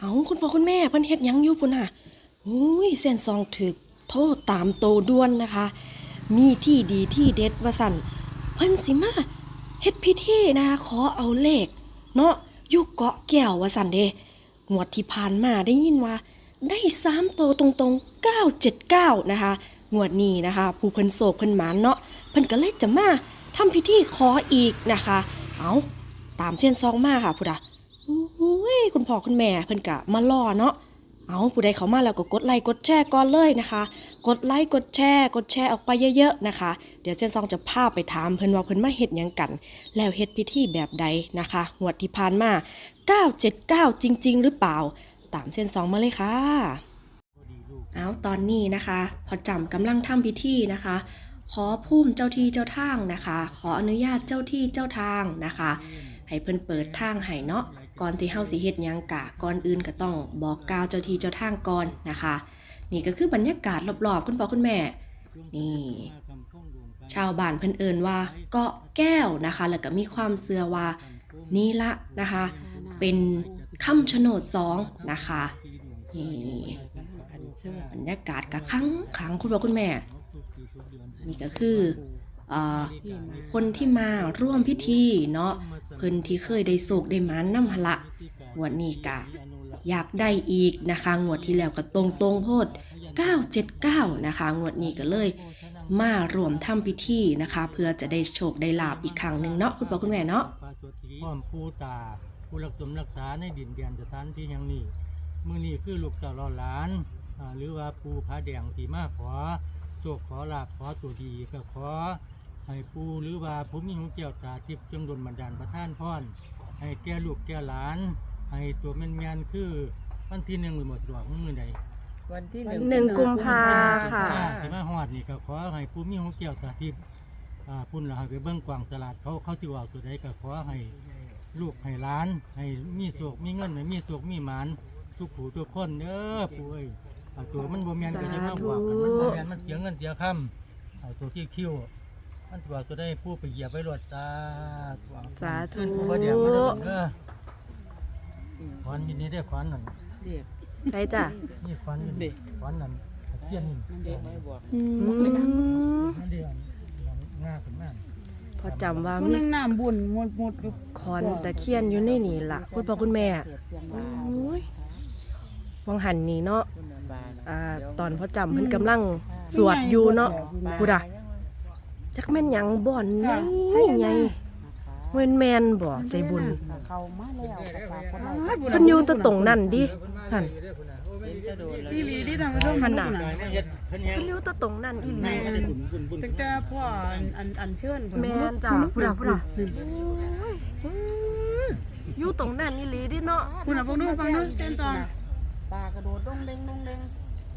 เอาคุณพ่อคุณแม่เพิ่นเฮ็ดหยังอยู่พุ่นน่ะอุ้ยเส้นซองถึกโทษตามโตด่วนนะคะ มีที่ดีที่เด็ดว่าสั่นเพิ่นสิมาเฮ็ดพิธีนะคะขอเอาเลข เนาะอยู่เกาะแก้วว่าสั่นเด้งวดที่ผ่านมาได้ยินว่า ได้สามโตวตรงๆ 979 นะคะ งวดนี้นะคะ ผู้เพิ่นโศกเพิ่นหมานเนาะเพิ่นก็เลยจะมาทำพิธีขออีกนะคะ เอาตามเส้นซองมาค่ะพุดะ อุ้ยคุณพ่อคุณแม่เพิ่นกะมาล่อเนาะเอาผู้ใดเข้ามาแล้วก็กดไลค์กดแชร์ก่อนเลยนะคะ กดไลค์กดแชร์ กดแชร์ออกไปเยอะๆนะคะ เดี๋ยวเส้นซองจะพาไปถามเพิ่นว่าเพิ่นมาเฮ็ดหยังกัน แล้วเฮ็ดพิธีแบบใดนะคะงวดที่ผ่านมา 979 จริง ๆ หรือเปล่า ตามเส้นซองมาเลยค่ะ เอาตอนนี้นะคะ พอจำกำลังทำพิธีนะคะ ขอพุ่มเจ้าที่เจ้าทางนะคะ ขออนุญาตเจ้าที่เจ้าทางนะคะ ให้เพิ่นเปิดทางให้เนาะ ก่อนที่เฮาสิเฮ็ดหยังกะก่อนอื่นก็ต้องบอกกล่าวเจ้าที่เจ้าทางก่อนนะคะ นี่ก็คือบรรยากาศรอบๆคุณพ่อคุณแม่ นี่ ชาวบ้านเพิ่นเอิ้นว่าเกาะแก้วนะคะ แล้วก็มีความเชื่อว่านี่ละนะคะ เป็นคำชะโนดสองนะคะนี่บรรยากาศกะครั้งขังคุณพ่อคุณแม่ นี่ก็คืออคนที่มาร่วมพิธีเนาะ เพิ่นที่เคยได้โศกได้หมานน้ำหละงวดนี้กะอยากได้อีกนะคะงวดที่แล้วก็ตรงตรงโพด 979 นะคะงวดนี้ก็เลย มารวมทำพิธีนะคะ เพื่อจะได้โชคได้ลาบอีกครั้งหนึ่งเนาะคุณพ่อคุณแม่เนาะพร้อมผู้ตาผู้รักสมรักษาในดินแดนสถานที่แห่งนี้มือนี้คือลูกเจ้ารอหลาน หรือว่าปูผาแดงสีมาขอโศกขอลาบขอตัวดีก็ขอ ให้ปูหรือว่าผู้มีหูเกี่ยวตาทิพย์จงดลบันดาลประท่านพรให้แก่ลูกแก่หลาน ให้ตัวแม่นแมนๆคือวันที่หนึ่งมือหมดสะดวกมือใดวันที่หนึ่งกุมภาค่ะ ที่มาฮอดนี่ก็ขอให้ผู้มีหูเกี่ยวตาทิพย์อ่าพุ่นละให้ไปเบิ่งกวางสลัดเขาเขาสิเว่าตัวใดก็ขอให้ลูกให้หล้าน ให้มีโศกมีเงินให้มีโศกมีหมานทุกผู้ทุกคนเด้อปู่เอ้ยเอาตัวมันบ่แม่นก็จะมาบอกกันมันบ่แม่นมันเสียเงินเสียคำเอาตัวที่คิ้ว มันตัวก็ได้ผู้ไปเหยียบไปรวดตาสาธุผู้บ่เดียวมันเด้อเด้อขวัญมีนี่ได้ขวัญนั่นเด็กได้จ้ะนี่ขวัญนี่ขวัญนั่นตะเกียนนี่นั่นเด็กไม่บอกอืมนั่นเดียวง่าขึ้นมาพอจำว่ามันมีนั่งน้ำบุญหมดหมดอยู่คอนตะเคียนอยู่ในนี่ล่ะคุณพ่อคุณแม่เสียเสียงโอว่า้ยวังหันนี่เนาะคุณนันบานอ่าตอนพอจำเพิ่นกำลังสวดอยู่เนาะพูดอะ จักแม่นหยังบ่อนไงไงเว้นแมนบ่ใจบุญเขามาแล้วฝากคนเราเพิ่นอยู่แตะตรงนั่นดินั่นจะโดนเลยพี่ลีที่ทำให้ต้องหันหน้าน่ะเฮ็ดเพิ่นเฮ็ดเพิ่นอยู่แตะตรงนั่นอีหลีตั้งแต่พ่ออันอันอันเชิญแม่นจ้ะพูดอะพูดอะอยู่ตรงนั่นอีหลีดิเนาะคุณอะฟังดูฟังดูเต้นตอนปลากระโดดดงเด้งดงเด้ง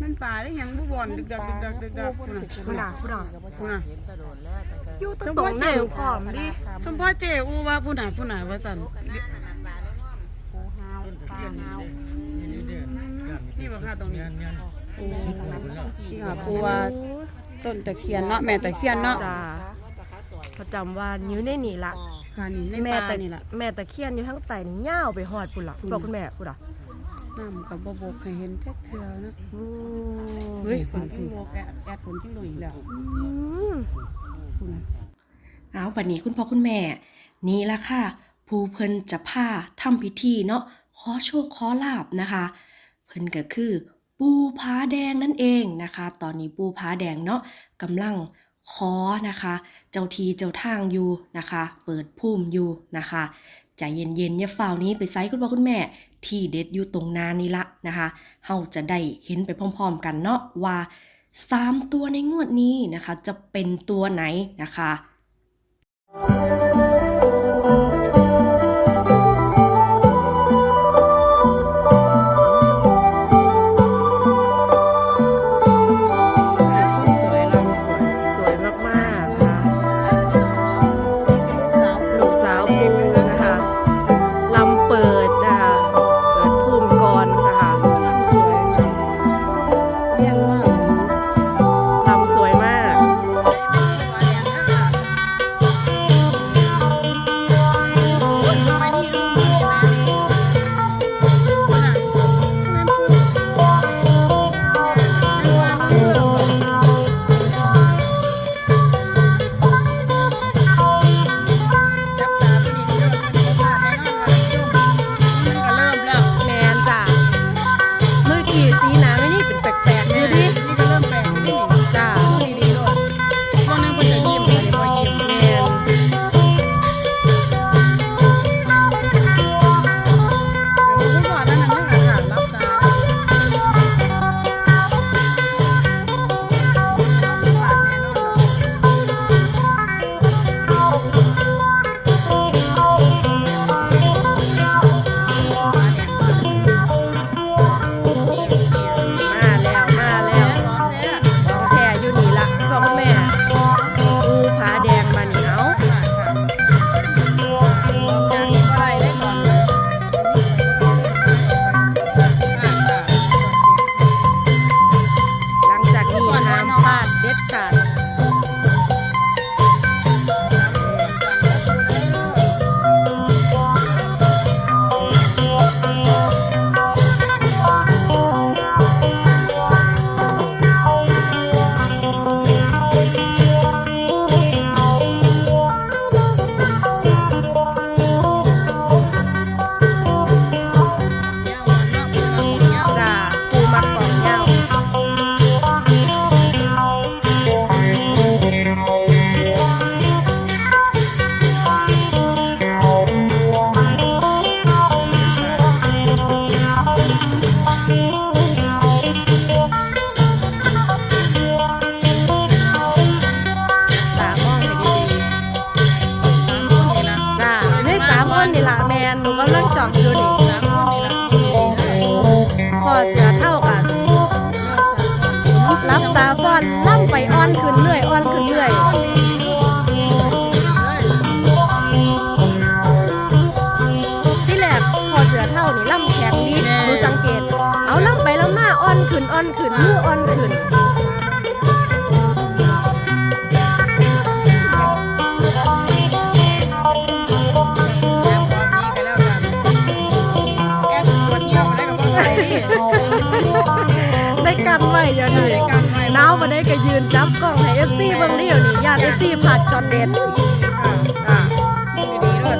มันป่าได้หยังผู้บอลดึกดักดึกดักดึกดักคุณอะพูดอะพูดอะพูดอะเห็นกระโดดแล้วแต่ก็อยู่แตะตรงนั่นพร้อมดิสมพ่อเจอูว่าผู้หนาผู้หนาว่าสันโอ้ฮาวปลาฮาวนี่บอกค่ะตรงนี้งานที่ค่ะปูว่าต้นตะเคียนเนาะแม่ตะเคียนเนาะจ้าพอจำว่าอยู่ในนี่ล่ะค่ะนี่ในแม่ป่าตะนี่แหละแม่ตะเคียนอยู่ทั้งไตนี่ย่าวไปฮอดพุ่นล่ะบอกคุณแม่พุ่นล่ะ น้ำกับบบกให้เห็นแท้เทือนะอืมเฮ้ยฝนทิ้งโลกแอดแอดฝนทิ้งโลกอีกแล้วอืมคุณนะเอาบัดนี้คุณพ่อคุณแม่ นี่ละค่ะผู้เพิ่นจะพาทำพิธีเนาะขอโชคขอลาบนะคะ เพิ่นก็คือ ปูผาแดงนั่นเองนะคะ ตอนนี้ปูผาแดงเนาะกำลังขอนะคะ เจ้าทีเจ้าทางอยู่นะคะ เปิดพุ่มอยู่นะคะใจเย็นๆอย่าฝ่าวนี้ไปไซส์คุณพ่อคุณแม่ ที่เด็ดอยู่ตรงนานี้ละนะคะเฮาจะได้เห็นไปพร้อมๆกันเนาะว่าสามตัวในงวดนี้นะคะ จะเป็นตัวไหนนะคะ นอ่อนขึ้นมืออ่อนขึ้นได้กันไว้เดี๋ยวนี้น้าวมาได้ก็ยืนจับกล้องให้เอฟซีเบิ่งเดี๋ยวนี้ญาติเอฟซีผัดจอนเด็ดอ่าอ่าดีด้วย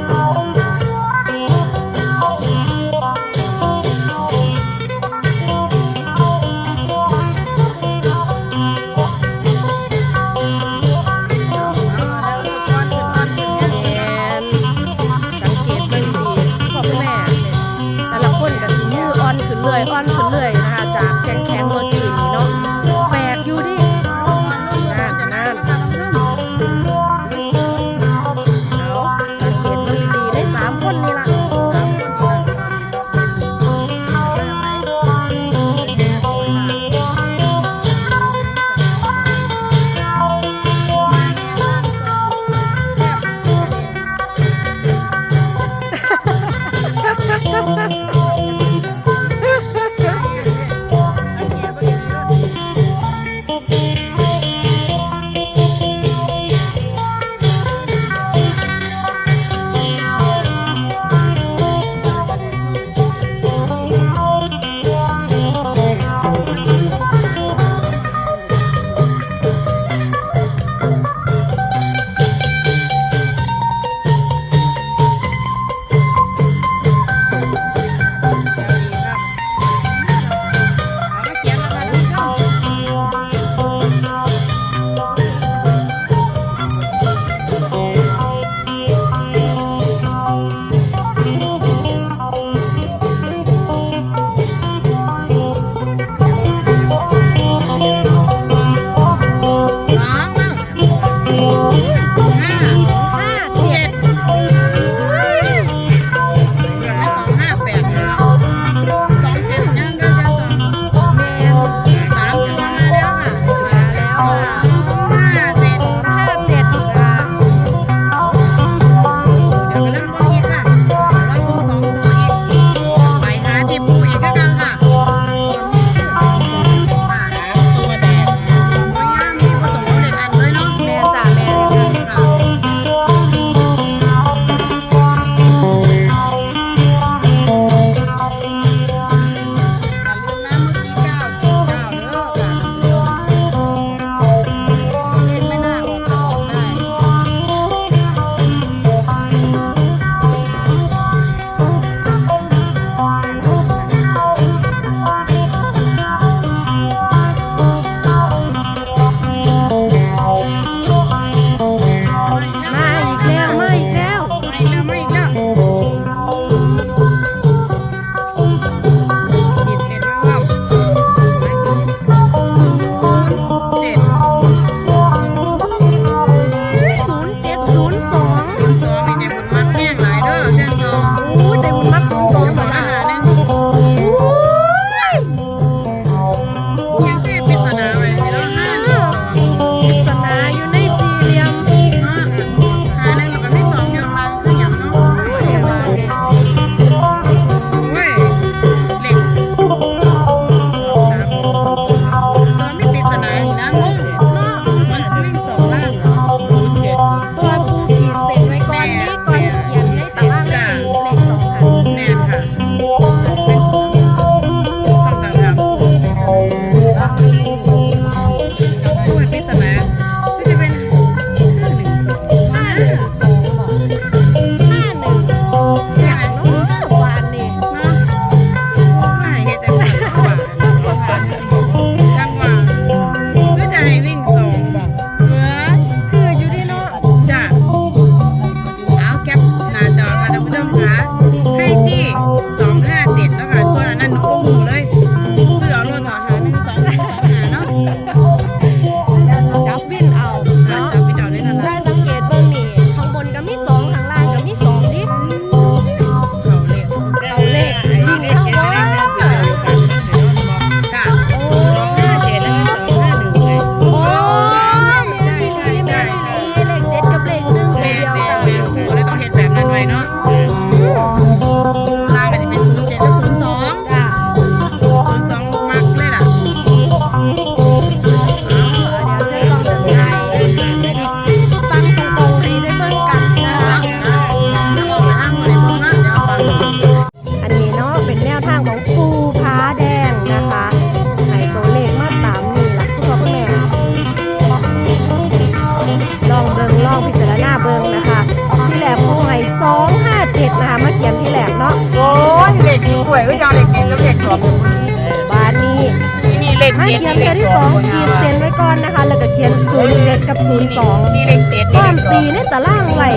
ก่อนนะคะ แล้วก็เขียน 07 กับ 02นี่เลขเจ็ดก้อนตีในตารางไว้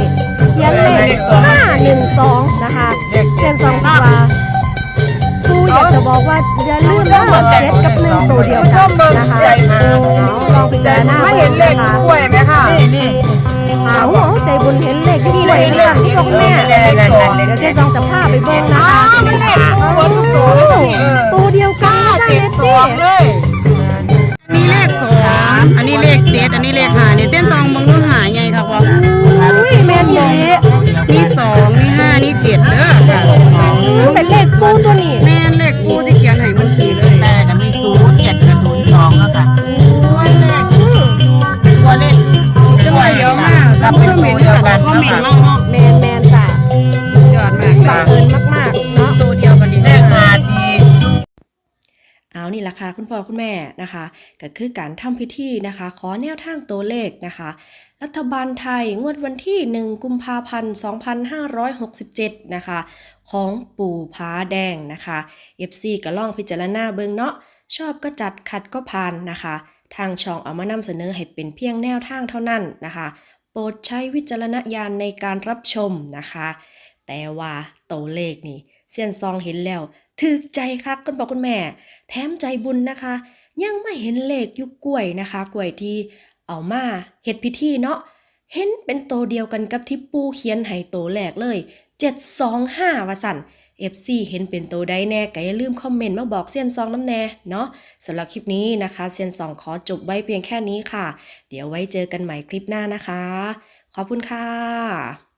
เขียนเลข512 นะคะเส้นสองตัวปูอยากจะบอกว่าอย่าลืมว่าเจ็ดกับหนึ่งตัวเดียวกันนะคะเอาลองพิจารณาไม่เบิ่เห็นงเลขนะคะกล้วยไหมค่ะนี่เอาเอาใจบุญเห็นเลขที่กล้วยไม่สั่นที่บอกคุณแม่เดี๋ยวเจ๊ซองจะพาไปเบิ่งนะคะ มันเลขคู่บนตัวตัวเดียวกันนะเจ็จ๊ะดเอฟซีสองเลยนี่เลขส องอันนี้เลขเจ็ดอันนี้เลขห้าเนี่ยเส้นซองเบางดูหาไงครับว่าอุ้ยแม่นเลยนี่สองนี่ห้านี่เจ็ดเด้อเป็นเลขปูตัวนี้แม่นเลขปูที่เขียนให้เมื่อกี้เลยแต่จะมีศูนย์เจ็ดกับศูนย์สองแล้วค่ะตัวเลขตัวเลขจังหวะเดียวมากท่านผู้ชมเห็นด้วยกันคอมเมนต์เนา เอานี่ราคาคุณพ่อคุณแม่นะคะ ก็คือการทำพิธีนะคะ ขอแนวทางตัวเลขนะคะ รัฐบาลไทยงวดวันที่ 1 กุมภาพันธ์ 2567 นะคะ ของปู่ผาแดงนะคะ FC ก็ล่องพิจารณาเบิงเนาะชอบก็จัดขัดก็ผ่านนะคะ ทางช่องเอามานำเสนอให้เป็นเพียงแนวทางเท่านั้นนะคะ โปรดใช้วิจารณญาณในการรับชมนะคะ แต่ว่าตัวเลขนี่ เซียนซองเห็นแล้วถึกใจครับคุณพ่อคุณแม่ แถมใจบุญนะคะ ยังไม่เห็นเลขยุกกล้วยนะคะ กล้วยที่เอามาเฮ็ดพิธีเนาะเห็นเป็นโตวเดียวกันกับที่ปูเขียนให้โตวแรกเลย 725ว่าสั่น FC เห็นเป็นตัวใดแน่ก็อย่าลืมคอมเมนต์มาบอกเซียนซองน้ำแน่เนาะสำหรับคลิปนี้นะคะเซียนซองขอจบไว้เพียงแค่นี้ค่ะ เดี๋ยวไว้เจอกันใหม่คลิปหน้านะคะ ขอบคุณค่ะ